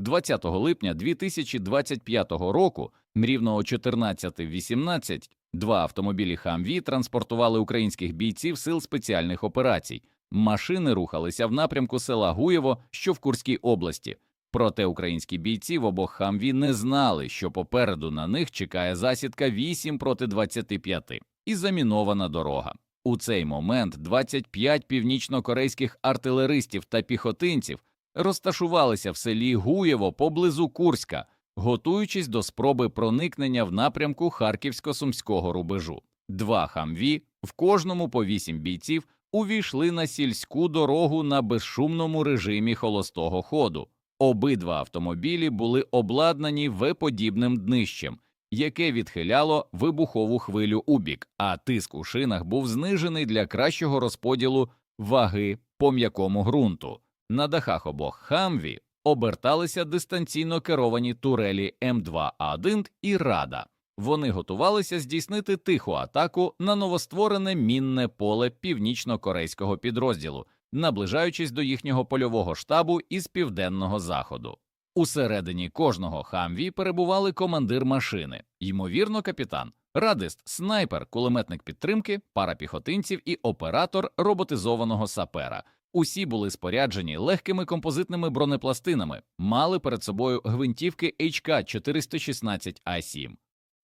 20 липня 2025 року, рівно о 14.18, два автомобілі «Хамві» транспортували українських бійців сил спеціальних операцій. Машини рухалися в напрямку села Гуєво, що в Курській області. Проте українські бійці в обох «Хамві» не знали, що попереду на них чекає засідка 8 проти 25 і замінована дорога. У цей момент 25 північно-корейських артилеристів та піхотинців розташувалися в селі Гуєво поблизу Курська, готуючись до спроби проникнення в напрямку Харківсько-Сумського рубежу. Два хамві, в кожному по вісім бійців, увійшли на сільську дорогу на безшумному режимі холостого ходу. Обидва автомобілі були обладнані В-подібним днищем, яке відхиляло вибухову хвилю у бік, а тиск у шинах був знижений для кращого розподілу ваги по м'якому ґрунту. На дахах обох хамві оберталися дистанційно керовані турелі М2А1 і Рада. Вони готувалися здійснити тиху атаку на новостворене мінне поле північно-корейського підрозділу, наближаючись до їхнього польового штабу із південного заходу. Усередині кожного хамві перебували командир машини, ймовірно, капітан, радист, снайпер, кулеметник підтримки, пара піхотинців і оператор роботизованого сапера. Усі були споряджені легкими композитними бронепластинами, мали перед собою гвинтівки HK 416 А7,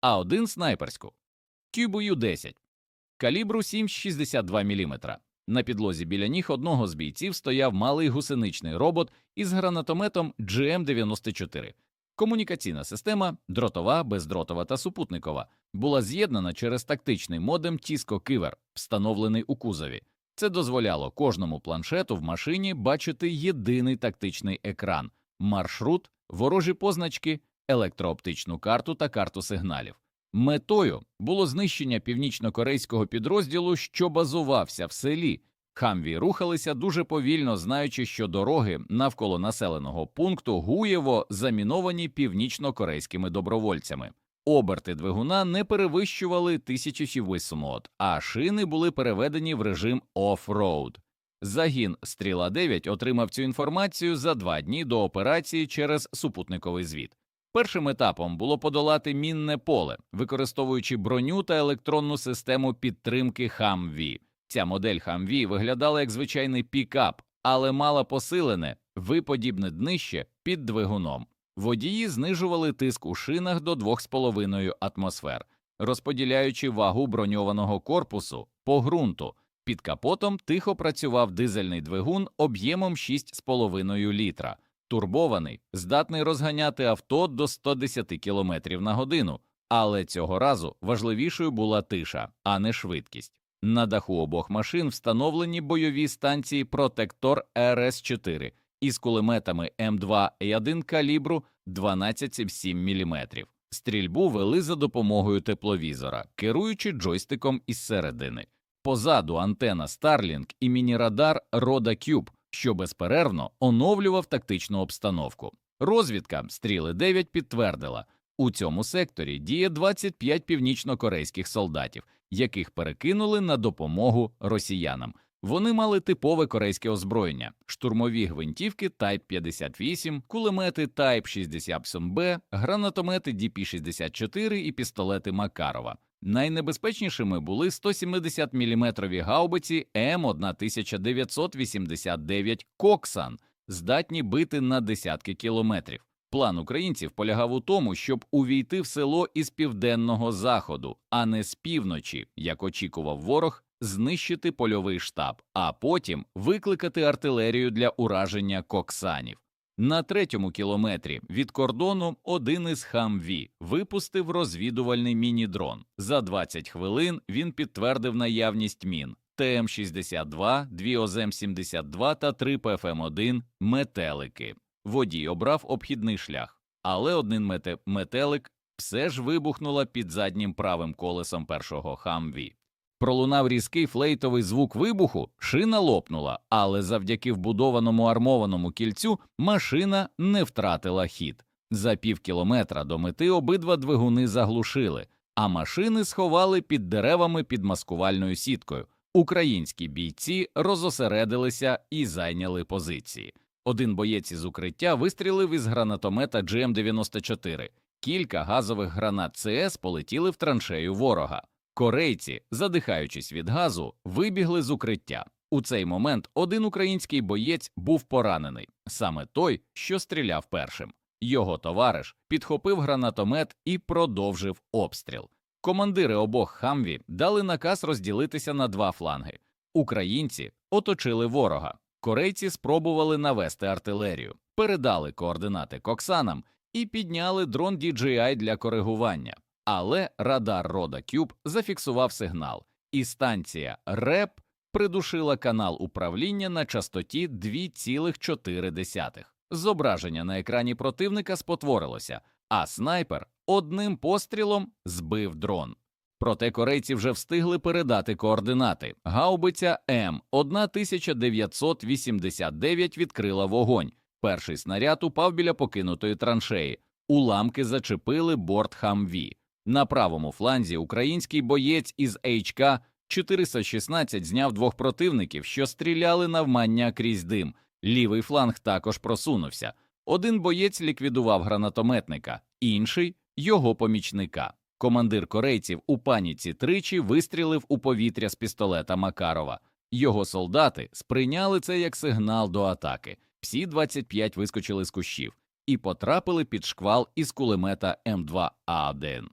а один снайперську Кюбою 10 калібру 7,62 мм. На підлозі біля ніг одного з бійців стояв малий гусеничний робот із гранатометом GM-94. Комунікаційна система дротова, бездротова та супутникова була з'єднана через тактичний модем Тіско Кивер, встановлений у кузові. Це дозволяло кожному планшету в машині бачити єдиний тактичний екран, маршрут, ворожі позначки, електрооптичну карту та карту сигналів. Метою було знищення північно-корейського підрозділу, що базувався в селі. Хамві рухалися дуже повільно, знаючи, що дороги навколо населеного пункту Гуєво заміновані північно-корейськими добровольцями. Оберти двигуна не перевищували 1700, а шини були переведені в режим оффроуд. Загін Стріла 9 отримав цю інформацію за два дні до операції через супутниковий звіт. Першим етапом було подолати мінне поле, використовуючи броню та електронну систему підтримки Хамві. Ця модель Хамві виглядала як звичайний пікап, але мала посилене виподібне днище під двигуном. Водії знижували тиск у шинах до 2,5 атмосфер, розподіляючи вагу броньованого корпусу по ґрунту. Під капотом тихо працював дизельний двигун об'ємом 6,5 літра, турбований, здатний розганяти авто до 110 км на годину. Але цього разу важливішою була тиша, а не швидкість. На даху обох машин встановлені бойові станції Протектор РС-4 із кулеметами М2 і 1 калібру 12,7 мм. Стрільбу вели за допомогою тепловізора, керуючи джойстиком із середини. Позаду антена Starlink і міні-радар Рода Cube, що безперервно оновлював тактичну обстановку. Розвідка стріли 9 підтвердила, у цьому секторі діє 25 північно-корейських солдатів, яких перекинули на допомогу росіянам. Вони мали типове корейське озброєння: штурмові гвинтівки Type 58, кулемети Type 67B, гранатомети DP-64 і пістолети Макарова. Найнебезпечнішими були 170 мм гаубиці М1989 Коксан, здатні бити на десятки кілометрів. План українців полягав у тому, щоб увійти в село із південного заходу, а не з півночі, як очікував ворог, знищити польовий штаб, а потім викликати артилерію для ураження коксанів. На третьому кілометрі від кордону один із хамві випустив розвідувальний міні-дрон. За 20 хвилин він підтвердив наявність мін ТМ-62, дві ОЗМ-72 та три ПФМ-1 метелики. Водій обрав обхідний шлях, але один мете метелик все ж вибухнула під заднім правим колесом першого хамві. Пролунав різкий флейтовий звук вибуху, шина лопнула, але завдяки вбудованому армованому кільцю машина не втратила хід. За пів кілометра до мети обидва двигуни заглушили, а машини сховали під деревами під маскувальною сіткою. Українські бійці розосередилися і зайняли позиції. Один боєць із укриття вистрілив із гранатомета GM-94. Кілька газових гранат ЦС полетіли в траншею ворога. Корейці, задихаючись від газу, вибігли з укриття. У цей момент один український боєць був поранений, саме той, що стріляв першим. Його товариш підхопив гранатомет і продовжив обстріл. Командири обох хамві дали наказ розділитися на два фланги. Українці оточили ворога. Корейці спробували навести артилерію, передали координати Коксанам і підняли дрон DJI для коригування. Але радар Рода Кюб зафіксував сигнал, і станція РЕП придушила канал управління на частоті 2,4. Зображення на екрані противника спотворилося, а снайпер одним пострілом збив дрон. Проте корейці вже встигли передати координати. Гаубиця М 1989 відкрила вогонь. Перший снаряд упав біля покинутої траншеї. Уламки зачепили борт Хамві. На правому фланзі український боєць із HK 416 зняв двох противників, що стріляли навмання крізь дим. Лівий фланг також просунувся. Один боєць ліквідував гранатометника, інший його помічника. Командир корейців у паніці тричі вистрілив у повітря з пістолета Макарова. Його солдати сприйняли це як сигнал до атаки. Всі 25 вискочили з кущів і потрапили під шквал із кулемета М2А1.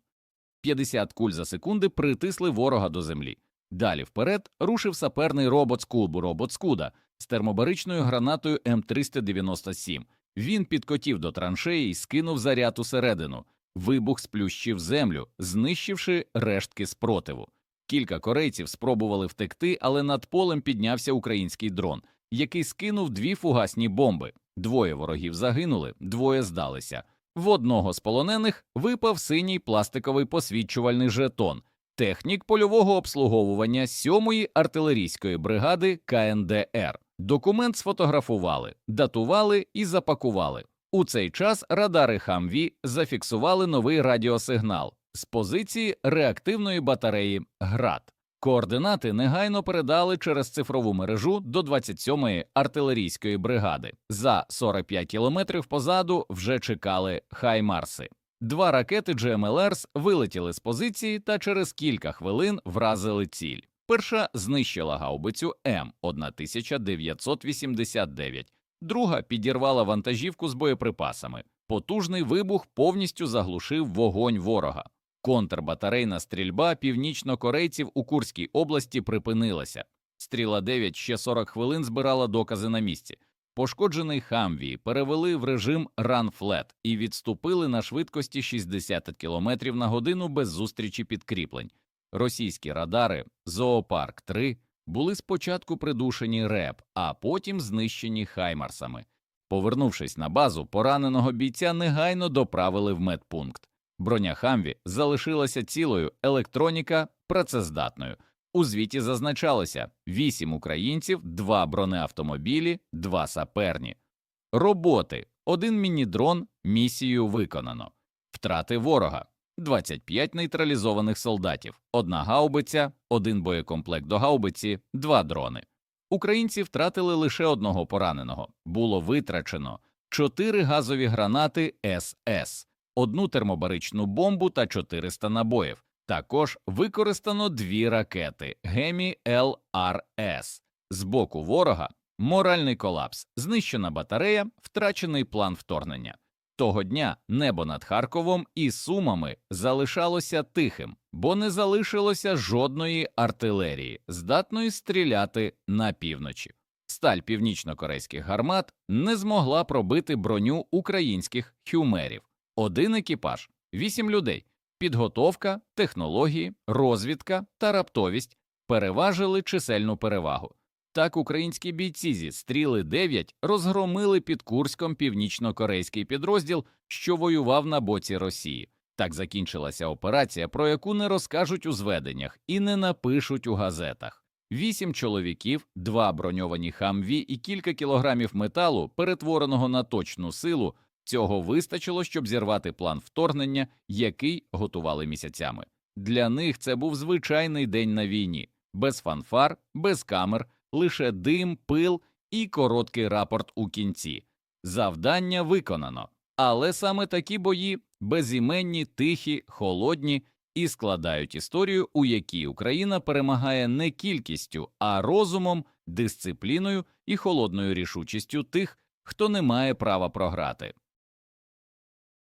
50 куль за секунди притисли ворога до землі. Далі вперед рушив саперний робот Скулбу робот Скуда з термобаричною гранатою М397. Він підкотів до траншеї і скинув заряд усередину. Вибух сплющив землю, знищивши рештки спротиву. Кілька корейців спробували втекти, але над полем піднявся український дрон, який скинув дві фугасні бомби. Двоє ворогів загинули, двоє здалися. В одного з полонених випав синій пластиковий посвідчувальний жетон, технік польового обслуговування 7-ї артилерійської бригади КНДР. Документ сфотографували, датували і запакували. У цей час радари Хамві зафіксували новий радіосигнал з позиції реактивної батареї ГРАД. Координати негайно передали через цифрову мережу до 27-ї артилерійської бригади. За 45 кілометрів позаду вже чекали хаймарси. Два ракети GMLRS вилетіли з позиції та через кілька хвилин вразили ціль. Перша знищила гаубицю М 1989, друга підірвала вантажівку з боєприпасами. Потужний вибух повністю заглушив вогонь ворога. Контрбатарейна стрільба північнокорейців у Курській області припинилася. Стріла 9 ще 40 хвилин збирала докази на місці. Пошкоджений Хамві перевели в режим Flat і відступили на швидкості 60 км на годину без зустрічі підкріплень. Російські радари Зоопарк 3 були спочатку придушені РЕП, а потім знищені хаймарсами. Повернувшись на базу, пораненого бійця негайно доправили в медпункт. Броня Хамві залишилася цілою, електроніка працездатною. У звіті зазначалося 8 українців, 2 бронеавтомобілі, 2 саперні. Роботи. Один міні-дрон, місію виконано. Втрати ворога. 25 нейтралізованих солдатів, одна гаубиця, один боєкомплект до гаубиці, два дрони. Українці втратили лише одного пораненого. Було витрачено 4 газові гранати СС, одну термобаричну бомбу та 400 набоїв. Також використано дві ракети Гемі ЛРС. З боку ворога моральний колапс, знищена батарея, втрачений план вторгнення. Того дня небо над Харковом і Сумами залишалося тихим, бо не залишилося жодної артилерії, здатної стріляти на півночі. Сталь північно-корейських гармат не змогла пробити броню українських хюмерів. Один екіпаж, вісім людей. Підготовка, технології, розвідка та раптовість переважили чисельну перевагу. Так українські бійці зі стріли 9 розгромили під Курськом північно-корейський підрозділ, що воював на боці Росії. Так закінчилася операція, про яку не розкажуть у зведеннях і не напишуть у газетах. Вісім чоловіків, два броньовані хамві і кілька кілограмів металу, перетвореного на точну силу. Цього вистачило, щоб зірвати план вторгнення, який готували місяцями. Для них це був звичайний день на війні, без фанфар, без камер, лише дим, пил і короткий рапорт у кінці. Завдання виконано. Але саме такі бої безіменні, тихі, холодні і складають історію, у якій Україна перемагає не кількістю, а розумом, дисципліною і холодною рішучістю тих, хто не має права програти.